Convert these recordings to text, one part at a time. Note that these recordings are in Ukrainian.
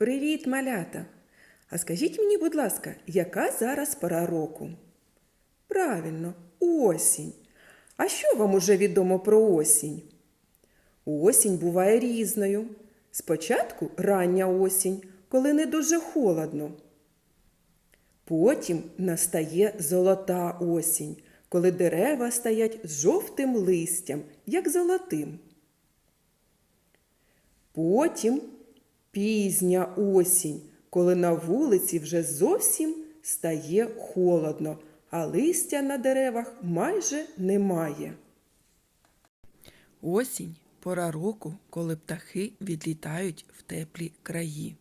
Привіт, малята! А скажіть мені, будь ласка, яка зараз пора року? Правильно, осінь. А що вам уже відомо про осінь? Осінь буває різною. Спочатку рання осінь, коли не дуже холодно. Потім настає золота осінь, коли дерева стоять з жовтим листям, як золотим. Потім пізня осінь, коли на вулиці вже зовсім стає холодно, а листя на деревах майже немає. Осінь пора року, коли птахи відлітають в теплі краї.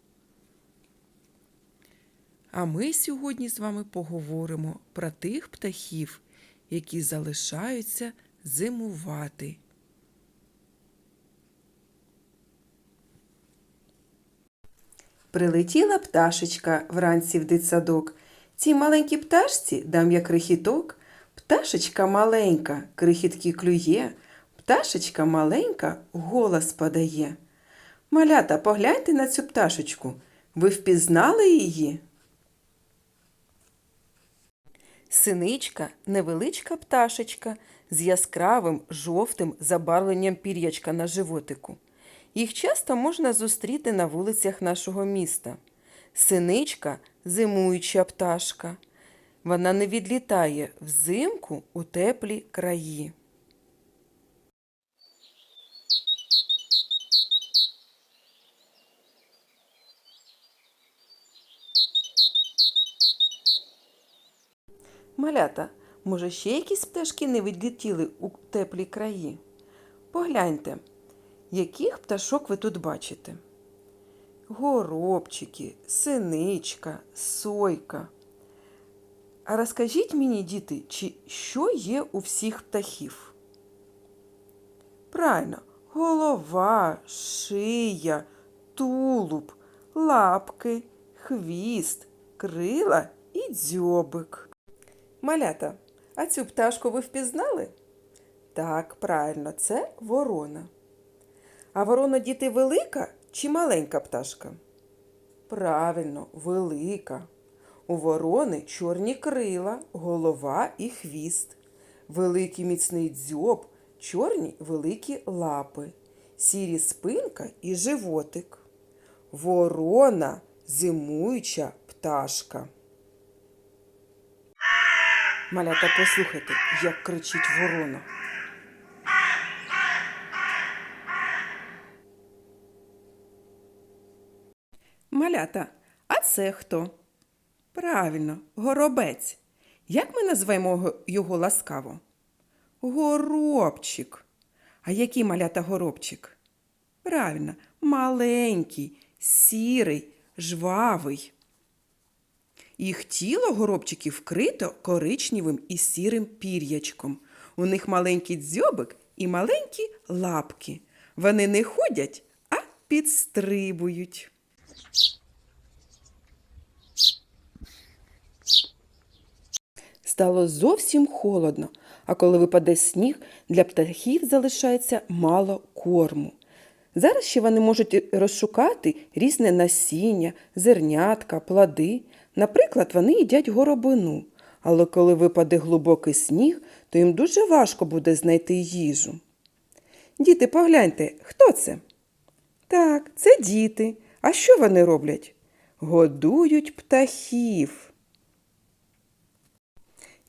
А ми сьогодні з вами поговоримо про тих птахів, які залишаються зимувати. Прилетіла пташечка вранці в дитсадок. Цій маленькій пташці дам я крихіток. Пташечка маленька, крихітки клює, пташечка маленька голос подає. Малята, погляньте на цю пташечку. Ви впізнали її? Синичка невеличка пташечка з яскравим жовтим забарвленням пір'ячка на животику. Їх часто можна зустріти на вулицях нашого міста. Синичка зимуюча пташка. Вона не відлітає взимку у теплі краї. Малята, може, ще якісь пташки не відлетіли у теплі краї? Погляньте, яких пташок ви тут бачите? Горобчики, синичка, сойка. А розкажіть мені, діти, чи що є у всіх птахів? Правильно, голова, шия, тулуб, лапки, хвіст, крила і дзьобик. Малята, а цю пташку ви впізнали? Так, правильно, це ворона. А ворона діти велика чи маленька пташка? Правильно, велика. У ворони чорні крила, голова і хвіст, великий міцний дзьоб, чорні великі лапи, сірі спинка і животик. Ворона зимуюча пташка. Малята, послухайте, як кричить ворона. Малята, а це хто? Правильно, горобець. Як ми назвемо його- ласкаво? Горобчик. А який малята горобчик? Правильно, маленький, сірий, жвавий. Їх тіло горобчиків вкрито коричневим і сірим пір'ячком. У них маленький дзьобик і маленькі лапки. Вони не ходять, а підстрибують. Стало зовсім холодно, а коли випаде сніг, для птахів залишається мало корму. Зараз ще вони можуть розшукати різне насіння, зернятка, плоди. Наприклад, вони їдять горобину, але коли випаде глибокий сніг, то їм дуже важко буде знайти їжу. Діти, погляньте, хто це? Так, це діти. А що вони роблять? Годують птахів.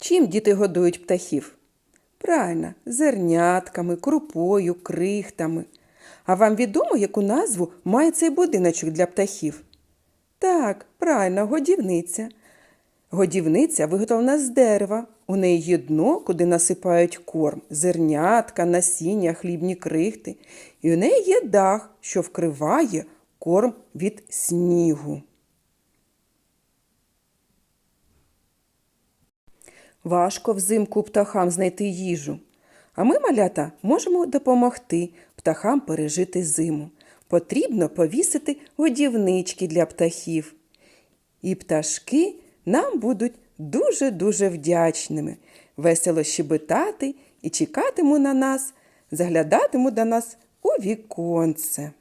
Чим діти годують птахів? Правильно, зернятками, крупою, крихтами. А вам відомо, яку назву має цей будиночок для птахів? Так, правильно, годівниця. Годівниця виготовлена з дерева. У неї є дно, куди насипають корм, зернятка, насіння, хлібні крихти. І у неї є дах, що вкриває корм від снігу. Важко взимку птахам знайти їжу. А ми, малята, можемо допомогти птахам пережити зиму. Потрібно повісити годівнички для птахів. І пташки нам будуть дуже-дуже вдячними, весело щебетати і чекатимуть на нас, заглядатимуть до нас у віконце.